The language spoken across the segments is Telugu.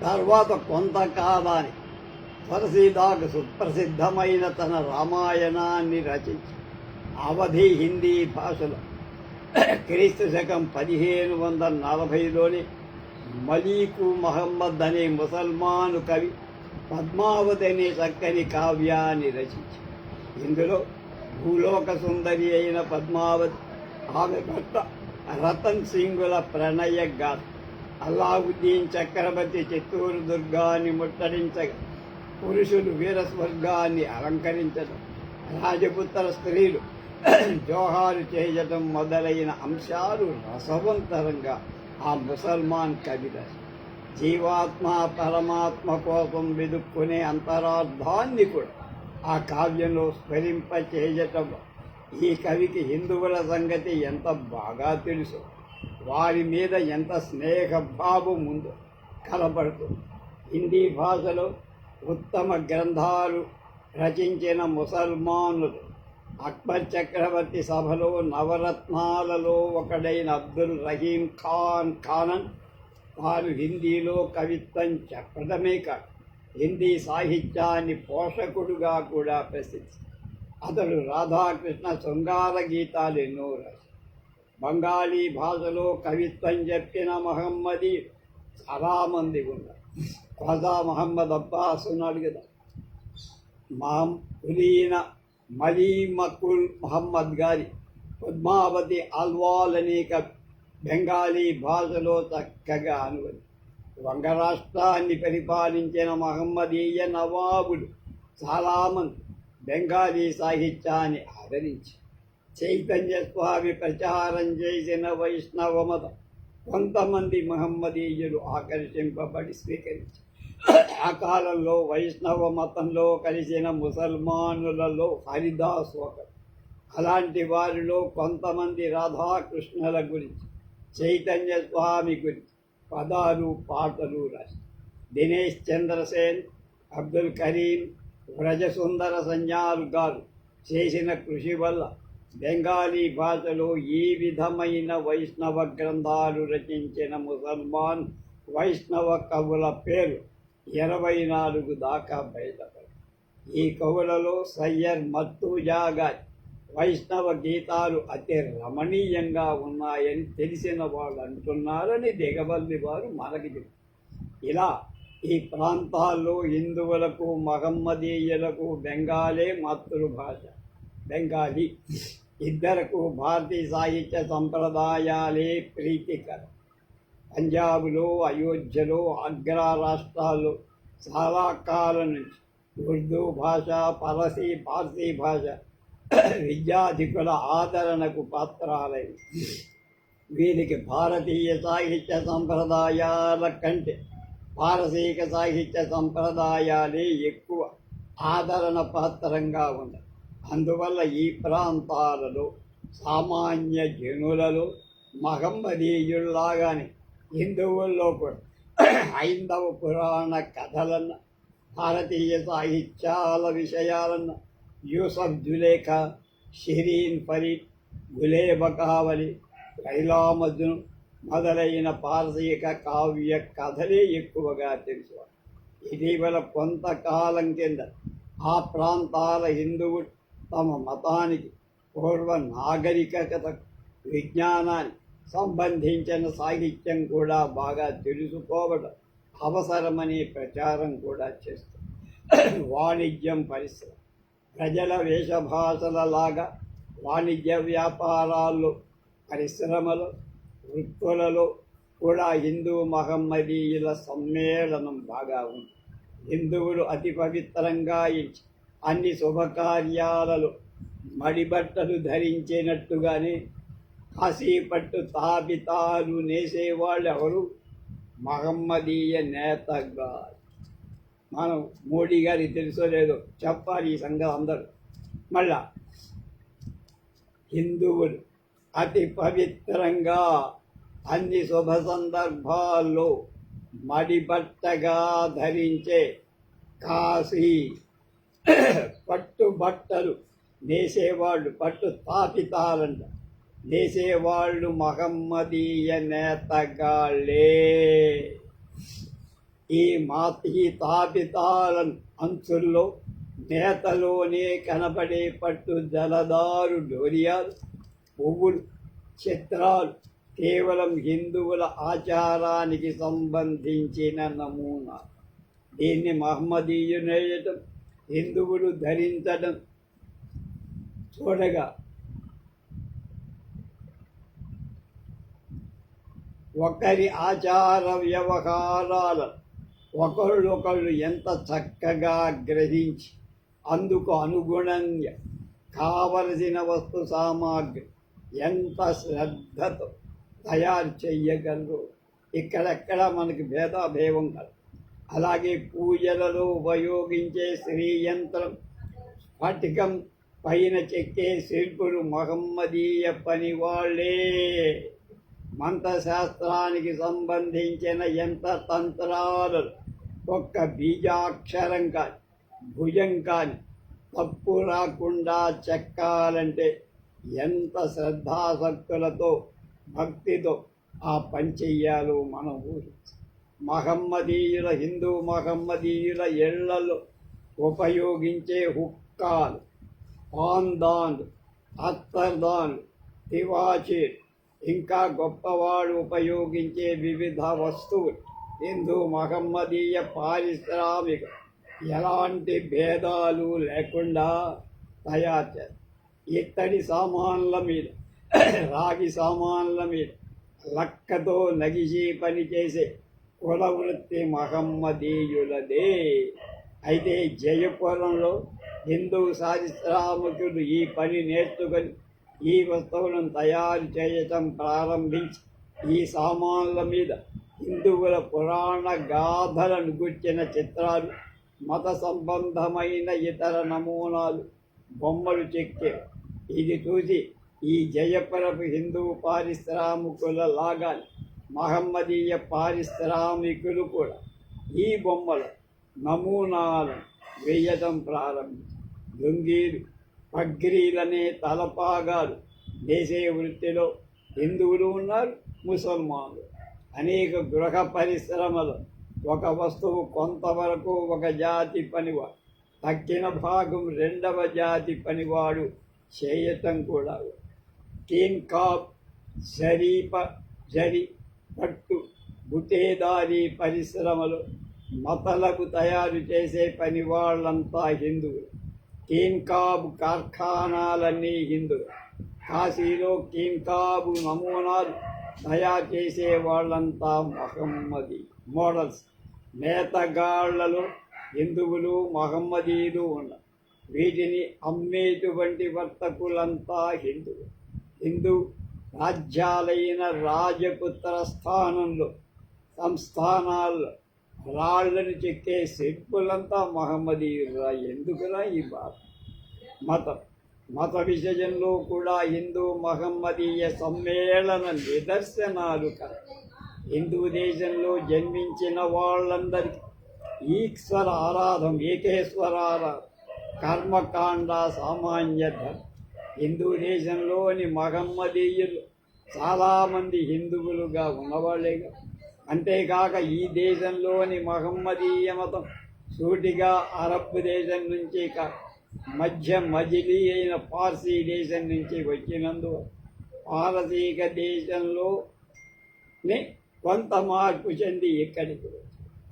తర్వాత కొంతకాలానికి తులసీదాకు సుప్రసిద్ధమైన తన రామాయణాన్ని రచించి అవధి హిందీ భాషలో క్రీస్తు శకం పదిహేను వందల నలభైలోని మలీకు మహమ్మద్ అనే ముసల్మాను కవి పద్మావతి అనే చక్కని కావ్యాన్ని రచించి ఇందులో భూలోక సుందరి అయిన పద్మావతి ఆమె భర్త రతన్ సింగుల ప్రణయ గాథ అల్లావుద్దీన్ చక్రవర్తి చిత్తూరు దుర్గాన్ని ముట్టడించగా పురుషులు వీరస్వర్గాన్ని అలంకరించడం రాజపుత్ర స్త్రీలు జోహారు చేయటం మొదలైన అంశాలు రసవంతరంగా ఆ ముసల్మాన్ కవిత జీవాత్మ పరమాత్మ కోసం వెదుక్కునే అంతరార్థాన్ని కూడా ఆ కావ్యంలో స్మరింప చేయటం ఈ కవికి హిందువుల సంగతి ఎంత బాగా తెలుసు. వారి మీద ఎంత స్నేహభావం ఉందో కనబడుతుంది హిందీ భాషలో ఉత్తమ గ్రంథాలు రచించిన ముసల్మానులు అక్బర్ చక్రవర్తి సభలో నవరత్నాలలో ఒకడైన అబ్దుల్ రహీం ఖాన్ ఖానన్ వారు హిందీలో కవిత్వం చెప్పడమే కాదు హిందీ సాహిత్యాన్ని పోషకుడుగా కూడా ప్రసిద్ధి. అతడు రాధాకృష్ణ శృంగార గీతాలు ఎన్నో రాశారు బంగాళీ భాషలో కవిత్వం చెప్పిన మహమ్మది చాలామంది ఉన్నారు. ఖాజా మహమ్మద్ అబ్బాస్ ఉన్నాడు కదా. మాం కులీన మలీమకుల్ మహమ్మద్ గారి పద్మావతి అల్వాల్ అనేక బెంగాలీ భాషలో చక్కగా అనువది. వంగ రాష్ట్రాన్ని పరిపాలించిన మహమ్మదీయ నవాబులు చాలామంది బెంగాలీ సాహిత్యాన్ని ఆదరించి చైతన్య స్వామి ప్రచారం చేసిన వైష్ణవ మతం కొంతమంది మహమ్మదీయులు ఆకర్షింపబడి స్వీకరించి ఆ కాలంలో వైష్ణవ మతంలో కలిసిన ముసల్మానులలో హరిదాస్ ఒకరు. అలాంటి వారిలో కొంతమంది రాధాకృష్ణుల గురించి చైతన్య స్వామి గురించి పదాలు పాటలు రాశారు. దినేష్ చంద్రసేన్ అబ్దుల్ కరీం వ్రజసుందర సంజాల్ గారు చేసిన కృషి వల్ల బెంగాలీ భాషలో ఈ విధమైన వైష్ణవ గ్రంథాలు రచించిన ముసల్మాన్ వైష్ణవ కవుల పేరు ఇరవై నాలుగు దాకా బయటపడి ఈ కవులలో సయ్యర్ మత్తు గారి వైష్ణవ గీతాలు అతి రమణీయంగా ఉన్నాయని తెలిసిన వాళ్ళు అంటున్నారని దిగబల్లి వారు మనకి చెప్పారు. ఇలా ఈ ప్రాంతాల్లో హిందువులకు మహమ్మదీయులకు బెంగాలే మాతృభాష బెంగాలీ ఇద్దరకు భారతీయ సాహిత్య సంప్రదాయాలే ప్రీతికరం. పంజాబ్లో అయోధ్యలో ఆగ్రా రాష్ట్రాల్లో చాలా కాలం నుంచి ఉర్దూ భాష పరసీ పార్సీ భాష విద్యాధికుల ఆదరణకు పాత్రాలైంది వీరికి భారతీయ సాహిత్య సంప్రదాయాల కంటే పారసీక సాహిత్య సంప్రదాయాలే ఎక్కువ ఆదరణ పాత్రంగా ఉన్నాయి. అందువల్ల ఈ ప్రాంతాలలో సామాన్య జనులలో మహమ్మదీయుల్లాగానే హిందువుల్లో కూడా హైందవ పురాణ కథలన్న భారతీయ సాహిత్యాల విషయాలన్న యూసఫ్ జులేఖ షిరీన్ ఫరీద్ గులేబకావలి కైలామజును మొదలైన పారసీక కావ్య కథలే ఎక్కువగా తెలుసు. ఇటీవల కొంతకాలం కింద ఆ ప్రాంతాల హిందువులు తమ మతానికి పూర్వ నాగరికత విజ్ఞానానికి సంబంధించిన సాహిత్యం కూడా బాగా తెలుసుకోవడం అవసరమనే ప్రచారం కూడా చేస్తారు వాణిజ్యం పరిశ్రమ. ప్రజల వేషభాషల లాగా వాణిజ్య వ్యాపారాల్లో పరిశ్రమలు వృత్తులలో కూడా హిందూ మహమ్మదీయుల సమ్మేళనం బాగా ఉంది. హిందువులు అతి పవిత్రంగా ఇచ్చి అన్ని శుభకార్యాలలో మడిబట్టలు ధరించినట్టుగానే కాశీపట్టు తాబితాలు నేసేవాళ్ళు ఎవరు మహమ్మదీయ నేతగా మనం మోడీ గారికి తెలుసో లేదో చెప్పాలి ఈ సంఘం అందరూ. మళ్ళా హిందువులు అతి పవిత్రంగా అన్ని శుభ సందర్భాల్లో మడిబట్టగా ధరించే కాశీ పట్టు బట్టలు నేసేవాళ్ళు పట్టు తాపితాలంట నేసేవాళ్ళు మహమ్మదీయ నేతగాళ్ళే. ఈ మాతి తాపితాల అంచుల్లో నేతలోనే కనబడే పట్టు జలదారు డోరియాలు పువ్వులు చిత్రాలు కేవలం హిందువుల ఆచారానికి సంబంధించిన నమూనా. దీన్ని మహమ్మదీయునేయటం హిందువులు ధరించడం? చూడగా ఒకరి ఆచార వ్యవహారాల ఒకళ్ళొకళ్ళు ఎంత చక్కగా గ్రహించి అందుకు అనుగుణంగా కావలసిన వస్తు సామాగ్రి ఎంత శ్రద్ధతో తయారు చెయ్యగలరు ఇక్కడెక్కడ మనకి భేదాభేవం కలదు. అలాగే పూజలలో ఉపయోగించే శ్రీ యంత్రం స్ఫటికం పైన చెక్కే శిల్పులు మహమ్మదీయ పని వాళ్ళే మంత్రశాస్త్రానికి సంబంధించిన యంత్ర తంత్రాలు ఒక్క బీజాక్షరం కాని భుజం కాని తప్పు రాకుండా చెక్కాలంటే ఎంత శ్రద్ధాసక్తులతో భక్తితో ఆ పని చెయ్యాలో మనం ఊహించాలి మహమ్మదీయుల హిందూ మహమ్మదీయుల ఎళ్ళలో ఉపయోగించే హుక్కాలు పాందాన్లు అత్తర్దాన్లు తివాచీలు. ఇంకా గొప్పవాడు ఉపయోగించే వివిధ వస్తువులు. హిందూ మహమ్మదీయ పారిశ్రామిక ఎలాంటి భేదాలు లేకుండా తయారు చేస్తారు. ఇత్తడి సామాన్ల మీద రాగి సామాన్ల మీద లక్కతో నగిసి పనిచేసే కులవృత్తి మహమ్మదీయులదే. అయితే జయపురంలో హిందూ సారిశ్రామికులు ఈ పని నేర్చుకొని ఈ వస్తువులను తయారు చేయటం ప్రారంభించి ఈ సామాన్ల మీద హిందువుల పురాణ గాథలను గుర్చిన చిత్రాలు మత సంబంధమైన ఇతర నమూనాలు బొమ్మలు చెక్కే. ఇది చూసి ఈ జయపురపు హిందూ పారిశ్రామికుల లాగాలి మహమ్మదీయ పారిశ్రామికులు కూడా ఈ బొమ్మలు నమూనాలను వేయటం ప్రారంభించారు. లుంగీలు పగ్రీలనే తలపాగాలు వేసే వృత్తిలో హిందువులు ఉన్నారు ముసల్మానులు. అనేక గృహ పరిశ్రమలు ఒక వస్తువు కొంతవరకు ఒక జాతి పనివాడు తక్కిన భాగం రెండవ జాతి పనివాడు చేయటం కూడా. టీన్ కాప్ జరీప జరీ పట్టు బుటేదారి పరిశ్రమలు మతలకు తయారు చేసే పని వాళ్ళంతా హిందువులు. కీన్కాబ్ కార్ఖానాలన్నీ హిందువులు. కాశీలో కీన్కాబు నమూనాలు తయారు చేసే వాళ్ళంతా మహమ్మది మోడల్స్. నేతగాళ్ళలో హిందువులు మహమ్మదీలు ఉన్నారు. వీటిని అమ్మేటువంటి వర్తకులంతా హిందువు హిందూ రాజ్యాలైన రాజపుత్ర స్థానంలో సంస్థానాల్లో రాళ్ళని చెక్కే శిల్పులంతా మహమ్మదీయురా. ఎందుకురా ఈ బాధ? మతం మత విషయంలో కూడా హిందూ మహమ్మదీయ సమ్మేళన నిదర్శనాలు కదా హిందూ దేశంలో జన్మించిన వాళ్ళందరికీ ఈశ్వర ఆరాధం ఏకేశ్వరారాధ కర్మకాండ సామాన్య ధర్మం. హిందూ దేశంలోని మహమ్మదీయులు చాలామంది హిందువులుగా ఉన్నవాళ్ళేగా. అంతేకాక ఈ దేశంలోని మహమ్మదీయ మతం సూటిగా అరబ్ దేశం నుంచి మధ్య మజిలీ అయిన పార్సీ దేశం నుంచి వచ్చినందు పారసీక దేశంలో కొంత మార్పు చెంది ఇక్కడికి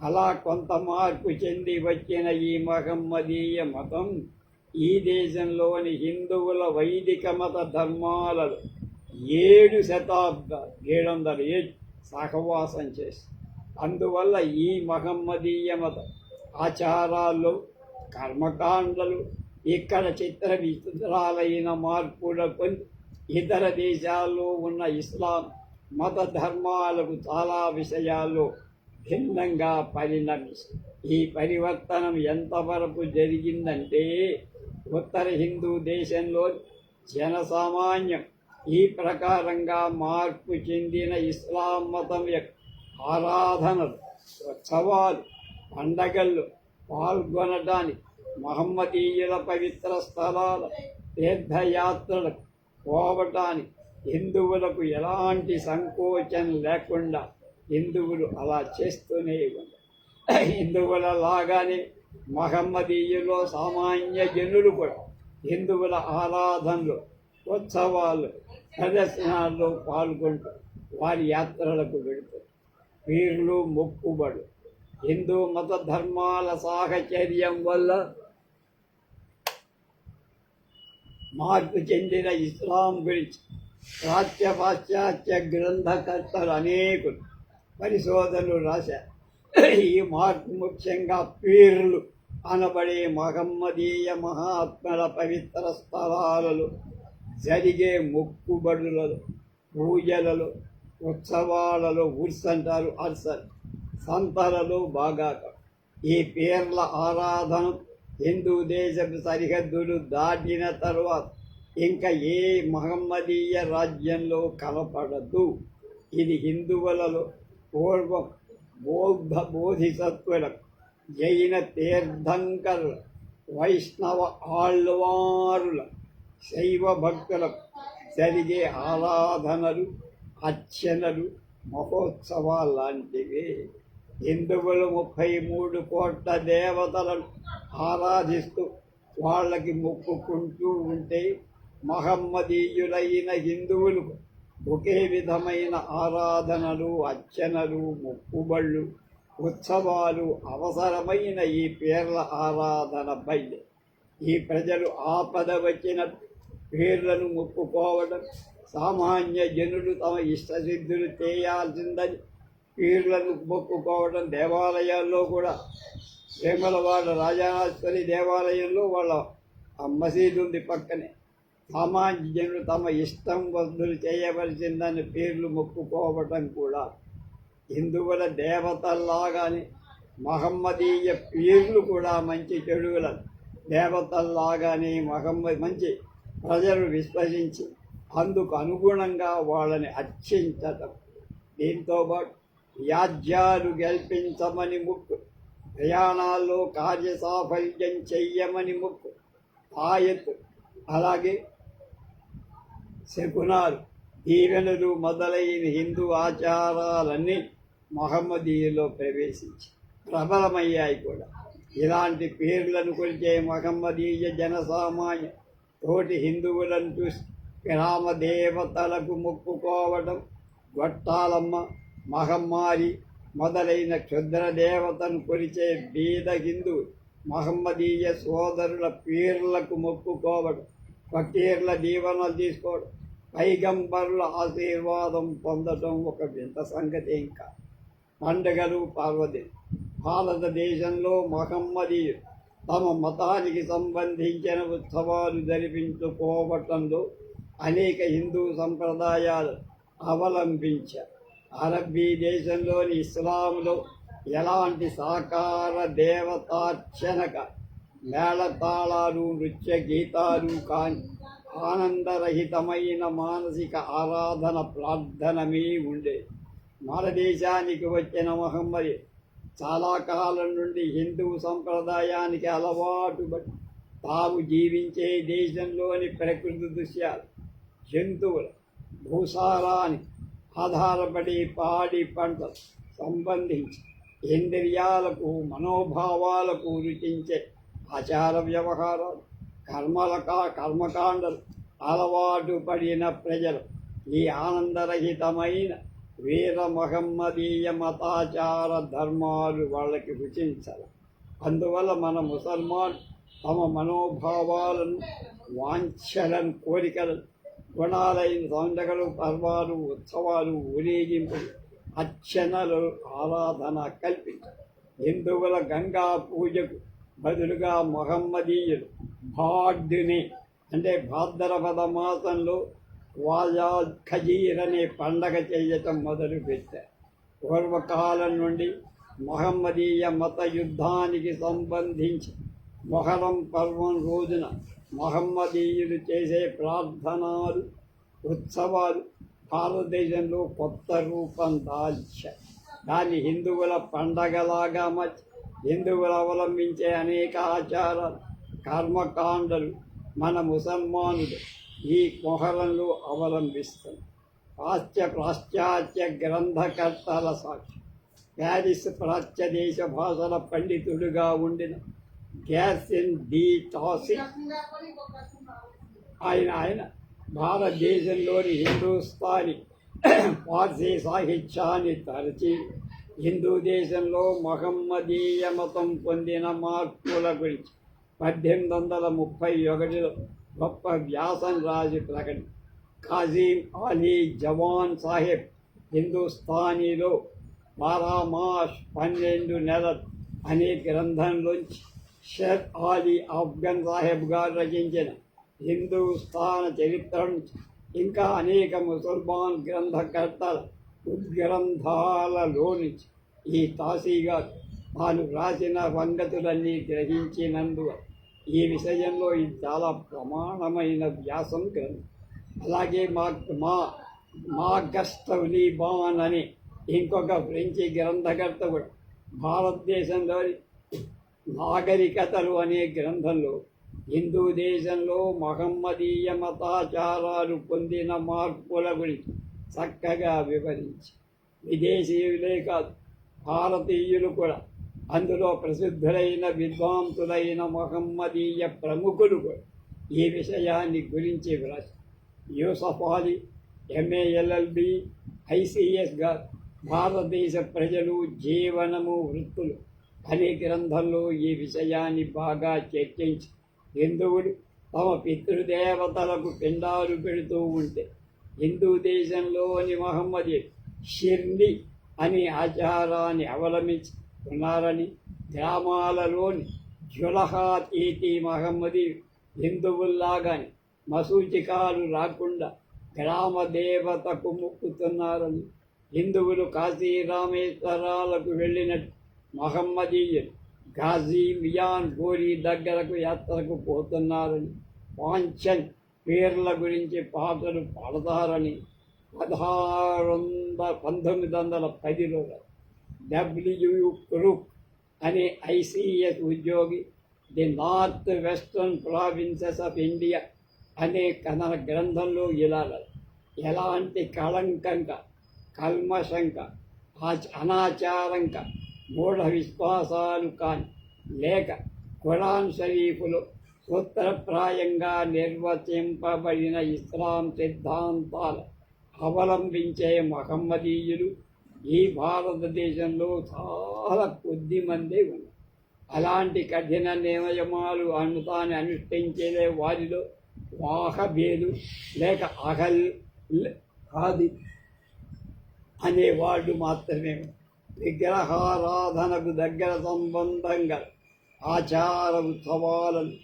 అలా కొంత మార్పు చెంది వచ్చిన ఈ మహమ్మదీయ మతం ఈ దేశంలోని హిందువుల వైదిక మత ధర్మాలలో ఏడు శతాబ్దాలు ఏడు వందల ఏడు సహవాసం చేసి అందువల్ల ఈ మహమ్మదీయ మత ఆచారాల్లో కర్మకాండలు ఇక్కడ చిత్ర విచిత్రాలైన మార్పుల పొంది ఇతర దేశాల్లో ఉన్న ఇస్లాం మత ధర్మాలకు చాలా విషయాల్లో భిన్నంగా పరిణమిస్తుంది ఈ పరివర్తనం ఎంతవరకు జరిగిందంటే ఉత్తర హిందూ దేశంలో జనసామాన్యం ఈ ప్రకారంగా మార్పు చెందిన ఇస్లాం మతం యొక్క ఆరాధనలు ఉత్సవాలు పండగల్లో పాల్గొనడానికి మహమ్మదీయుల పవిత్ర స్థలాల తీర్థయాత్రలకు పోవటానికి హిందువులకు ఎలాంటి సంకోచం లేకుండా హిందువులు అలా చేస్తూనే ఉన్నారు. హిందువుల లాగానే మహమ్మదీయులో సామాన్య జనులు కూడా హిందువుల ఆరాధనలు ఉత్సవాలు ప్రదర్శనాల్లో పాల్గొంటూ వారి యాత్రలకు వెళుతారు వీర్లు మొక్కుబడు. హిందూ మత ధర్మాల సాహచర్యం వల్ల మార్పు చెందిన ఇస్లాం గురించి ప్రాచ్య పాశ్చాత్య గ్రంథకర్తలు అనేకులు పరిశోధనలు రాశారు. ఈ మార్పు ముఖ్యంగా పీర్లు అనబడే మహమ్మదీయ మహాత్మల పవిత్ర స్థలాలలో జరిగే మొక్కుబడులలో పూజలలో ఉత్సవాలలో ఉర్స్ అంటారు అర్సలు సంతలలో బాగాక. ఈ పేర్ల ఆరాధన హిందూ దేశపు సరిహద్దులు దాటిన తరువాత ఇంకా ఏ మహమ్మదీయ రాజ్యంలో కనపడదు. ఇది హిందువులలో పూర్వం బౌద్ధ బోధిసత్వుల జైన తీర్థంకర్ వైష్ణవ ఆళ్వారుల శైవ భక్తులకు జరిగే ఆరాధనలు అర్చనలు మహోత్సవాలు లాంటివి హిందువులు ముప్పై మూడు కోట్ల దేవతలను ఆరాధిస్తూ వాళ్ళకి మొక్కుకుంటూ ఉంటే మహమ్మదీయులైన హిందువులు ఒకే విధమైన ఆరాధనలు అర్చనలు మొక్కుబళ్ళు ఉత్సవాలు అవసరమైన ఈ పేర్ల ఆరాధన బయలు ఈ ప్రజలు ఆపద వచ్చిన పేర్లను మొక్కుకోవడం సామాన్య జనులు తమ ఇష్టసిద్ధులు చేయాల్సిందని పీర్లను మొక్కుకోవడం దేవాలయాల్లో కూడా. వేమలవాడ రాజరాజేశ్వరి దేవాలయంలో వాళ్ళ మసీదు ఉంది పక్కనే. సామాన్య జనులు తమ ఇష్టం వద్దులు చేయవలసిందని పేర్లు మొక్కుకోవటం కూడా. హిందువుల దేవతల్లాగానే మహమ్మదీయ పీర్లు కూడా మంచి చెడుగుల దేవతల్లాగానే మహమ్మద్ మంచి ప్రజలు విశ్వసించి అందుకు అనుగుణంగా వాళ్ళని అర్చించటం దీంతో పాటు వ్యాజ్యాలు గెలిపించమని ముక్కు ప్రయాణాల్లో కార్యసాఫల్యం చెయ్యమని ముక్కు ఆయత్ అలాగే శకునాలు దీవెనలు మొదలైన హిందూ ఆచారాలన్నీ మహమ్మదీయులో ప్రవేశించి ప్రబలమయ్యాయి కూడా. ఇలాంటి పేర్లను కొలిచే మహమ్మదీయ జనసామాన్య తోటి హిందువులను చూసి గ్రామ దేవతలకు మొక్కుకోవడం గొట్టాలమ్మ మహమ్మారి మొదలైన క్షుద్ర దేవతను కొలిచే బీద హిందువు మహమ్మదీయ సోదరుల పీర్లకు మొక్కుకోవడం ఫకీర్ల దీవెనలు తీసుకోవడం పైగంబర్ల ఆశీర్వాదం పొందడం ఒక వింత సంగతి ఇంకా. పండుగలు పార్వతి. భారతదేశంలో మహమ్మదీయులు తమ మతానికి సంబంధించిన ఉత్సవాలు జరిపించుకోవటంలో అనేక హిందూ సంప్రదాయాలు అవలంబించారు. అరబ్బీ దేశంలోని ఇస్లాంలో ఎలాంటి సాకార దేవతార్చనక మేళతాళాలు నృత్య గీతాలు కాని ఆనందరహితమైన మానసిక ఆరాధన ప్రార్థనమే ఉండే. మన దేశానికి వచ్చిన మహమ్మది చాలా కాలం నుండి హిందూ సంప్రదాయానికి అలవాటు బట్టి తాము జీవించే దేశంలోని ప్రకృతి దృశ్యాలు జంతువులు భూసారానికి ఆధారపడి పాడి పంటలు సంబంధించి ఇంద్రియాలకు మనోభావాలకు రుచించే ఆచార వ్యవహారాలు కర్మల కర్మకాండలు అలవాటు పడిన ప్రజలు ఈ ఆనందరహితమైన వీర మహమ్మదీయ మతాచార ధర్మాలు వాళ్ళకి రుచించాలి అందువల్ల మన ముసల్మాన్ తమ మనోభావాలను వాంఛలను కోరికలను గుణాలైన సందగలు పర్వాలు ఉత్సవాలు ఊరేగింపులు అర్చనలు ఆరాధన కల్పించారు. హిందువుల గంగా పూజకు బదులుగా మహమ్మదీయులు. భాడ్డుని అంటే భాద్రపద మాసంలో వాజా ఖజీర్ అనే పండగ చేయటం మొదలుపెట్టారు పూర్వకాలం నుండి మహమ్మదీయ మత యుద్ధానికి సంబంధించి మొహరం పర్వం రోజున మహమ్మదీయులు చేసే ప్రార్థనలు ఉత్సవాలు భారతదేశంలో కొత్త రూపం దాల్చాయి. దాన్ని హిందువుల పండగలాగా మర్చి హిందువులు అవలంబించే అనేక ఆచారాలు కర్మకాండలు మన ముసల్మానులు ఈ మొహరంలో అవలంబిస్తారు. పాశ్చ పాశ్చాత్య గ్రంథకర్తల సాక్షి. ప్యారిస్ ప్రాచ్య దేశ భాషల పండితుడుగా ఉండిన గ్యాసిన్ డి టాసి ఆయన ఆయన భారతదేశంలోని హిందూస్థానీ పార్సీ సాహిత్యాన్ని తరచి హిందూ దేశంలో మహమ్మదీయ మతం పొందిన మార్పుల గురించి పద్దెనిమిది వందల ముప్పై ఒకటిలో గొప్ప వ్యాసం రాజు ప్రకటన. కాజీం అలీ జవాన్ సాహెబ్ హిందుస్థానీలో బారామాష్ పన్నెండు నెలలు అనే గ్రంథంలోంచి షర్ అలీ ఆఫ్ఘన్ సాహెబ్ గారు రచించిన హిందూస్థాన చరిత్ర నుంచి ఇంకా అనేక ముసల్మాన్ గ్రంథకర్తలు ఉద్గ్రంథాలలో ఈ తాసీగారు తాను రాసిన వంగతులన్నీ గ్రహించినందు ఈ విషయంలో ఇది చాలా ప్రమాణమైన వ్యాసం గ్రంథం. అలాగే మా మా మా గస్తౌలీబాన్ అని ఇంకొక ఫ్రెంచి గ్రంథకర్త కూడా భారతదేశంలోని నాగరికతలు అనే గ్రంథంలో హిందూ దేశంలో మహమ్మదీయ మతాచారాలు పొందిన మార్పుల గురించి చక్కగా వివరించి విదేశీయులే కాదు భారతీయులు కూడా అందులో ప్రసిద్ధులైన విద్వాంసులైన మహమ్మదీయ ప్రముఖులు కూడా ఈ విషయాన్ని గురించి వ్రాసి యూసఫ్ అలీ ఎంఏఎల్ఎల్బి ఐసిఎస్ భారతదేశ ప్రజలు జీవనము వృత్తులు అనే గ్రంథంలో ఈ విషయాన్ని బాగా చర్చించి హిందువులు తమ పితృదేవతలకు పిండాలు పెడుతూ ఉంటే హిందూ దేశంలోని మహమ్మది షిర్ని అనే ఆచారాన్ని అవలంబించి ఉన్నారని గ్రామాలలోని జులహాతీతి మహమ్మది హిందువుల్లాగాని మసూచికాలు రాకుండా గ్రామ దేవతకు మొక్కుతున్నారని హిందువులు కాశీ రామేశ్వరాలకు వెళ్ళినట్టు మహమ్మదీయులు ఘాజీ మియాన్ గోరీ దగ్గరకు యాత్రకు పోతున్నారని పాంచన్ పేర్ల గురించి పాటలు పాడతారని పదహారు వందల పంతొమ్మిది వందల పదిలో డబ్ల్యూ క్రూక్ అనే ఐసిఎస్ ఉద్యోగి the North Western Provinces of India అనే కథన గ్రంథంలో ఇలా ఎలాంటి కళంకంక కల్మశంక ఆచ- అనాచారంక మూఢ విశ్వాసాలు కాని లేక ఖురాన్ షరీఫ్లో సూత్రప్రాయంగా నిర్వచింపబడిన ఇస్లాం సిద్ధాంతాల అవలంబించే మహమ్మదీయులు ఈ భారతదేశంలో చాలా కొద్ది మంది ఉన్నారు. అలాంటి కఠిన నియమాలు అనుతాన్ని అనుష్ఠించే వారిలో వాహబేలు లేక అహల్ ఆది అనేవాళ్ళు మాత్రమే విగ్రహారాధనకు దగ్గర సంబంధంగా ఆచార ఉత్సవాలను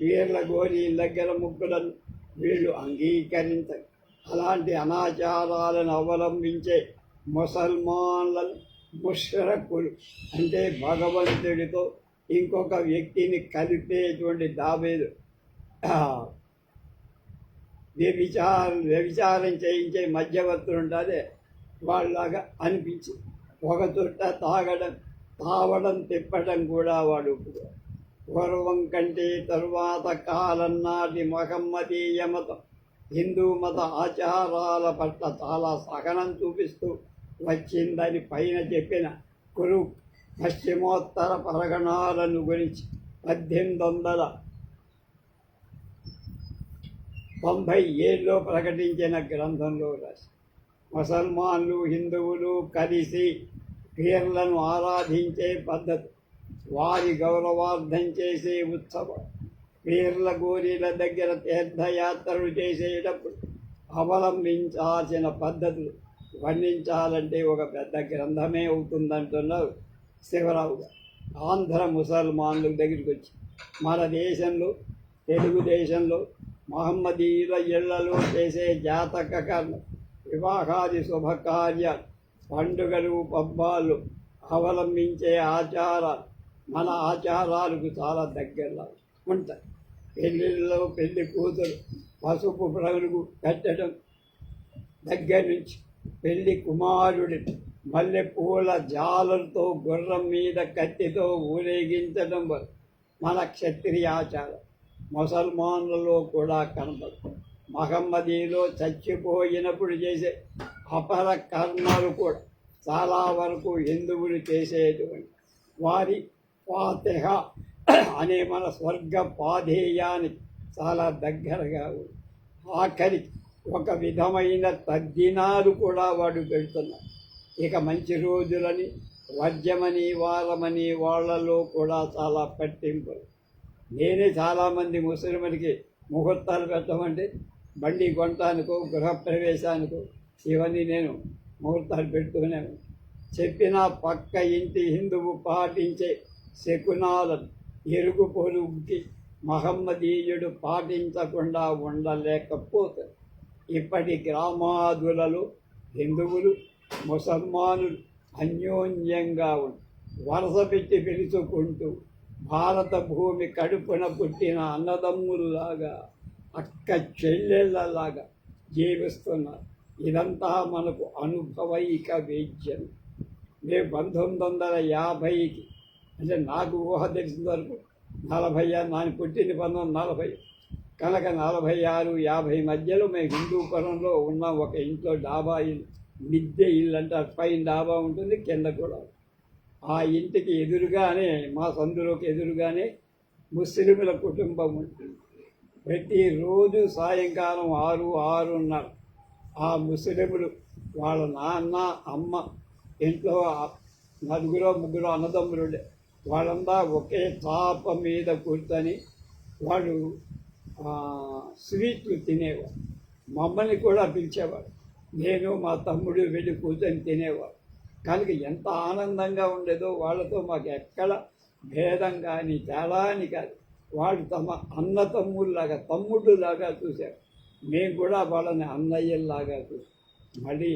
వీళ్ళ గోరి దగ్గర ముగ్గులను వీళ్ళు అంగీకరించరు అలాంటి అనాచారాలను అవలంబించే ముసల్మాన్లను ముష్రకులు అంటే భగవంతుడితో ఇంకొక వ్యక్తిని కలిపేటువంటి దావేదు వ్యభిచారం వ్యభిచారం చేయించే మధ్యవర్తులు ఉండాలి. వాళ్ళలాగా అనిపించి ఒక చుట్ట తాగడం తావడం తిప్పడం కూడా వాడు పూర్వం కంటే తరువాత కాలం నాటి మహమ్మదీయ మతం హిందూ మత ఆచారాల పట్ల చాలా సహనం చూపిస్తూ వచ్చిందని పైన చెప్పిన కురు పశ్చిమోత్తర పరగణాలను గురించి పద్దెనిమిది వందల తొంభై ఏడులో ప్రకటించిన గ్రంథంలో రాసి ముసల్మాన్లు హిందువులు కలిసి పీర్లను ఆరాధించే పద్ధతి వారి గౌరవార్థం చేసే ఉత్సవం. వీర్ల గోరీల దగ్గర తీర్థయాత్రలు చేసేటప్పుడు అవలంబించాల్సిన పద్ధతులు వర్ణించాలంటే ఒక పెద్ద గ్రంథమే అవుతుందంటున్నారు శివరావు ఆంధ్ర ముసల్మాన్ల దగ్గరికి వచ్చి మన దేశంలో తెలుగుదేశంలో మహమ్మదీయుల ఇళ్ళలో చేసే జాతక కర్మ వివాహాది శుభకార్యాలు పండుగలు పబ్బాలు అవలంబించే ఆచారాలు మన ఆచారాలకు చాలా దగ్గరలో ఉంటాయి. పెళ్ళిళ్ళలో పెళ్ళి కూతురు పసుపు ప్రగులు కట్టడం దగ్గర నుంచి పెళ్ళి కుమారుడి మల్లె పూల జాలతో గుర్రం మీద కత్తితో ఊరేగించడం వరకు మన క్షత్రియ ఆచారం ముసల్మాన్లలో కూడా కనపడు మహమ్మదీలో చచ్చిపోయినప్పుడు చేసే అపర కర్మలు కూడా చాలా వరకు హిందువులు చేసేటువంటి వారి ఫాతిహ అనే మన స్వర్గ పాధేయానికి చాలా దగ్గరగా ఉంది. ఆఖరి ఒక విధమైన తద్దినాలు కూడా వాడు పెడుతున్నాడు ఇక మంచి రోజులని వర్జమని వారమని వాళ్ళలో కూడా చాలా పట్టింపు. నేనే చాలామంది ముస్లింలకి ముహూర్తాలు పెట్టమంటే బండి కొంటానికో గృహప్రవేశానికో ఇవన్నీ నేను ముహూర్తాలు పెడుతూనే చెప్పిన పక్క ఇంటి హిందువు పాటించే శకునాలను ఎరుగు పొరుగుకి మహమ్మదీయుడు పాటించకుండా ఉండలేకపోతే ఇప్పటి గ్రామాదులలో హిందువులు ముసల్మానులు అన్యోన్యంగా ఉండి వరస పెట్టి పిలుచుకుంటూ భారత భూమి కడుపున పుట్టిన అన్నదమ్ముల్లాగా అక్క చెల్లెళ్ళలాగా జీవిస్తున్నారు. ఇదంతా మనకు అనుభవైక వేద్యం. మేము పంతొమ్మిది వందల యాభైకి అంటే నాకు ఊహ తెలిసిన వరకు నలభై ఆరు నాని పుట్టింది పంతొమ్మిది వందల నలభై. కనుక నలభై ఆరు యాభై మధ్యలో మేము హిందూపురంలో ఉన్నాం. ఒక ఇంట్లో డాబా ఇల్లు మిద్దె ఇల్లు అంటారు. పైన డాబా ఉంటుంది కింద కూడా. ఆ ఇంటికి ఎదురుగానే మా సందులోకి ఎదురుగానే ముస్లింల కుటుంబం ఉంటుంది. ప్రతిరోజు సాయంకాలం ఆరు ఆరున్నర ఆ ముస్లింలు వాళ్ళ నాన్న అమ్మ ఇంట్లో నలుగురో ముగ్గురు అన్నదమ్ములుండే. వాళ్ళంతా ఒకే తాప మీద కూర్చొని వాళ్ళు స్వీట్లు తినేవారు. మమ్మల్ని కూడా పిలిచేవాడు నేను మా తమ్ముడు వెళ్ళి కూర్చొని తినేవాడు కనుక ఎంత ఆనందంగా ఉండేదో వాళ్ళతో మాకు ఎక్కడ భేదం కానీ తేడా అని కాదు. వాళ్ళు తమ అన్న తమ్ముళ్ళలాగా తమ్ముళ్ళలాగా చూశారు. మేము కూడా వాళ్ళని అన్నయ్యల్లాగా చూసాం మళ్ళీ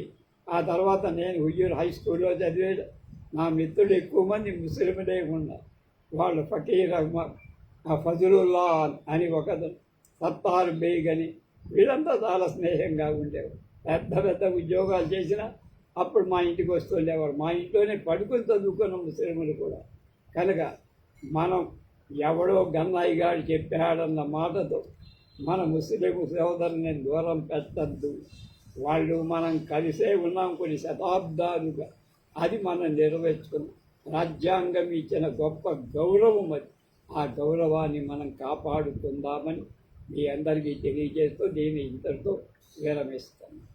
ఆ తర్వాత నేను హుయ్యూరు హై స్కూల్లో చదివాడు నా మిత్రులు ఎక్కువ మంది ముస్లింలే ఉన్నారు. వాళ్ళు ఫకీర్ అహ్మద్ ఆ ఫజలుల్లా అని ఒకతను సత్తార్ బేగ్ అని వీళ్ళంతా చాలా స్నేహంగా ఉండేవారు. పెద్ద పెద్ద ఉద్యోగాలు చేసినా అప్పుడు మా ఇంటికి వస్తుండేవారు మా ఇంట్లోనే పడుకుని చదువుకున్న ముస్లిములు కూడా. కనుక మనం ఎవడో గన్నాయి గారు చెప్పాడన్న మాటతో మన ముస్లిం సోదరుని దూరం పెట్టద్దు. వాళ్ళు మనం కలిసే ఉన్నాం కొన్ని శతాబ్దాలుగా. అది మనం నెరవేర్చుకున్నాం. రాజ్యాంగం ఇచ్చిన గొప్ప గౌరవం అది. ఆ గౌరవాన్ని మనం కాపాడుకుందామని మీ అందరికీ తెలియజేస్తూ దీన్ని ఇంతటితో విరమిస్తాను.